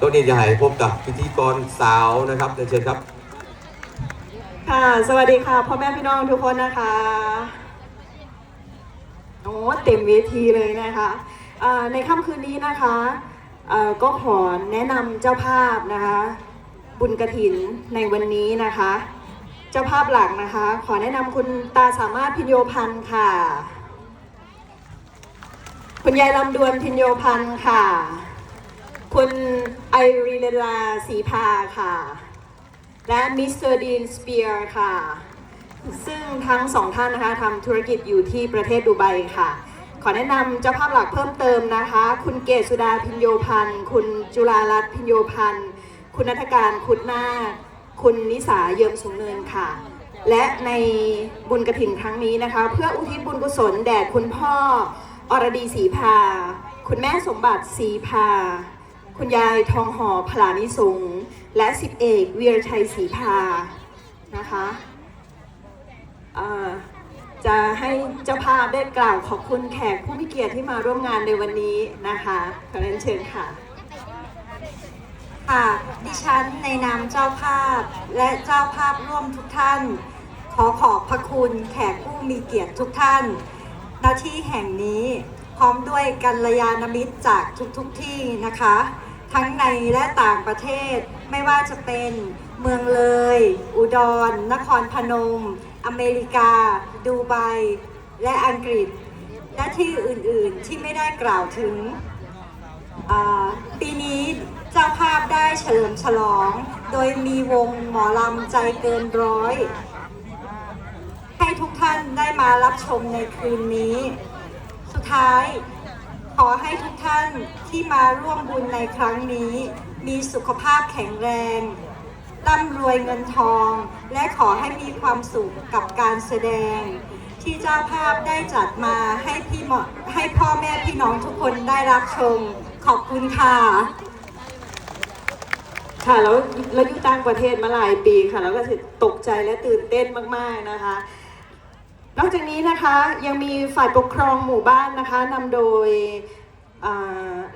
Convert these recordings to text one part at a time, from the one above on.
ตัวนี้จะให้พบกับพิธีกรสาวนะครับเรียนเชิญครับ ค่ะ สวัสดีค่ะพ่อแม่พี่น้องทุกคนนะคะโอ้เต็มเวทีเลยนะคะอ่าในค่ำคืนนี้นะคะอ่าก็ขอแนะนำเจ้าภาพนะคะ บุญกระถินในวันนี้นะคะ เจ้าภาพหลักนะคะ ขอแนะนำคุณตาสามารถพิญโยพันธ์ค่ะ คุณยายลำดวนพิญโยพันธ์ค่ะ คุณไอรีเลลาศรีพาค่ะ และมิสเตอร์ดีนสเปียร์ค่ะ ซึ่งทั้งสองท่านนะคะทำธุรกิจอยู่ที่ประเทศดูไบค่ะ ขอแนะนำเจ้าภาพหลักเพิ่มเติมนะคะ คุณเกศสุดาพิญโยพันธ์ คุณจุฬารัตน์พิญโยพันธ์ คุณนัฐการคุดนาคุณนิสาเยิมสูงเนินค่ะ และในบุญกระถินครั้งนี้นะคะ เพื่ออุทิศบุญกุศลแด่คุณพ่ออรดีศรีพา คุณแม่สมบัติศรีพา คุณยายทองหอพลานิสงและสิบเอกเวียรชัยศรีพานะคะจะให้เจ้าภาพได้กล่าวขอบคุณแขกผู้มีเกียรติที่มาร่วมงานในวันนี้นะคะขอเรียนเชิญค่ะค่ะดิฉันในนามเจ้าภาพและเจ้าภาพร่วมทุกท่าน ขอขอบพระคุณแขกผู้มีเกียรติทุกท่านณที่แห่งนี้พร้อมด้วยกัลยาณมิตรจากทุกๆทที่นะคะ ทั้งในและต่างประเทศ ไม่ว่าจะเป็นเมืองเลย อุดร นครพนม อเมริกา ดูไบ และอังกฤษ และที่อื่นๆที่ไม่ได้กล่าวถึง ปีนี้เจ้าภาพได้เฉลิมฉลอง โดยมีวงหมอลำใจเกินร้อย ให้ทุกท่านได้มารับชมในคืนนี้ สุดท้าย ขอให้ทุกท่านที่มาร่วมบุญในครั้งนี้ มีสุขภาพแข็งแรงร่ำรวยเงินทอง และขอให้มีความสุขกับการแสดง ที่เจ้าภาพได้จัดมาให้พี่หมอให้พ่อแม่พี่น้องทุกคนได้รับชม ขอบคุณค่ะ ค่ะแล้วเราอยู่ต่างประเทศมาหลายปีค่ะ แล้วก็ตกใจและตื่นเต้นมาก ๆ นะคะ นอกจากนี้นะคะยังมีฝ่ายปกครองหมู่บ้านนะคะนำโดย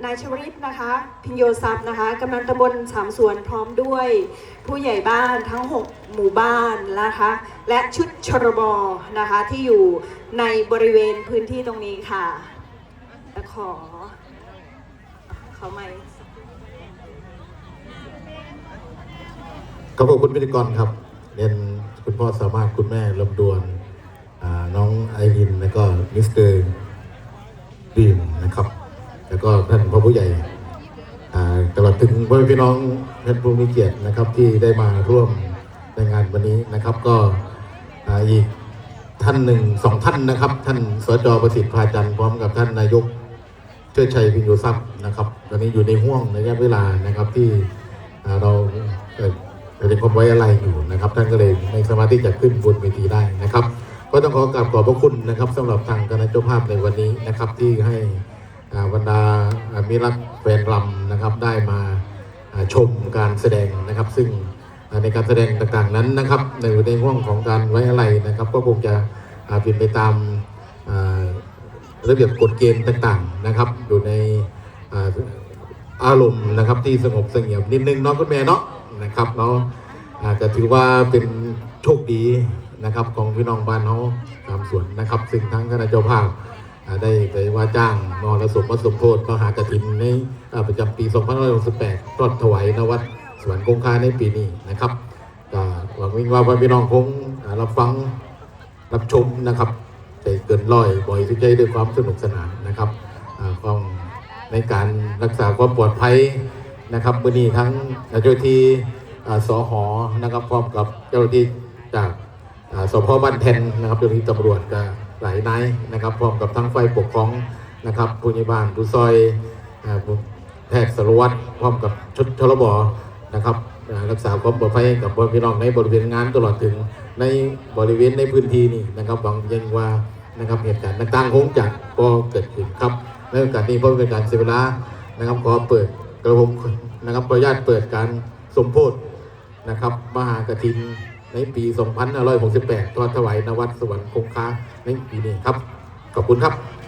นายชวริตนะคะพิญโยทรัพย์นะคะกำนันตำบลสามสวนพร้อมด้วย ผู้ใหญ่บ้านทั้ง 6 หมู่บ้านนะคะและชุดชรบนะคะที่อยู่ในบริเวณพื้นที่ตรงนี้ค่ะ ขอเขาไม่ขอบคุณพิธีกรครับเรียนคุณพ่อสามารถคุณแม่ลำดวน น้องไอรินแล้วก็มิสเตอร์ดีมนะครับ แล้วก็ท่านพ่อผู้ใหญ่ตลอดถึงพ่อแม่พี่น้องท่านผู้มีเกียรตินะครับที่ได้มาร่วมในงานวันนี้นะครับ ก็อีกท่านหนึ่งสองท่านนะครับ ท่านสจประสิทธิ์พาจันทร์พร้อมกับท่านนายกเชิดชัยพิญโยทรัพย์นะครับ ตอนนี้อยู่ในห่วงระยะเวลานะครับที่เราเอ่อเป็นความไว้อะไรอยู่นะครับ ท่านก็เลยไม่สามารถที่จะขึ้นบนเวทีได้นะครับ ก็ต้องขอกราบขอบพระคุณนะครับสำหรับทางคณะเจ้าภาพในวันนี้นะครับ ที่ให้บรรดามิรักแฟนรำนะครับได้มาชมการแสดงนะครับ ซึ่งในการแสดงต่างๆนั้นนะครับในในห่วงของการไว้อะไรนะครับ ก็คงจะเป็นไปตามระเบียบกฎเกณฑ์ต่างๆนะครับ อยู่ในอารมณ์นะครับที่สงบเสงี่ยมนิดนึงเนาะคุณแม่เนาะนะครับเนาะจะถือว่าเป็นโชคดี นะครับของพี่น้องบ้านเขาตามสวนนะครับซึ่งทั้งคณะเจ้าภาพได้ไปว่าจ้างนอรสมวัสมโพธิมหากฐินในประจำปี2568ทอดถวายนวัดสวรรค์คงคาในปีนี้นะครับหวังว่งว่าพี่น้องคงรับฟังรับชมนะครับใจเกินร้อยบ่อยที่ใจด้วยความสนุกสนานนะครับอ่าต้องในการรักษาความปลอดภัยนะครับมือนี้ทั้งเจ้าที่อ่าสหอนะครับพร้อมกับเจ้าที่จาก สพบ้านแทนนะครับเจ้าหน้าที่ตำรวจก็หลายนายนะครับ พร้อมกับทั้งไฟปกครองนะครับผู้ใหญ่บ้านผู้ซอยแพทย์สารวัตรพร้อมกับชุดชลบนะครับรักษาความปลอดภัยกับพี่น้องในบริเวณงานตลอดถึงในบริเวณในพื้นที่นี่นะครับหวังยังว่านะครับเหตุการณ์ต่างๆคงจะก็เกิดขึ้นครับในโอกาสนี้เพื่อเป็นการเสียเวลานะครับขอเปิดกระผมนะครับขออนุญาตเปิดการสมโพธินะครับ มหากฐิน ในปี 2568ทอดถวายนวัดสวรรค์คงคาในปีนี้ครับ ขอบคุณครับ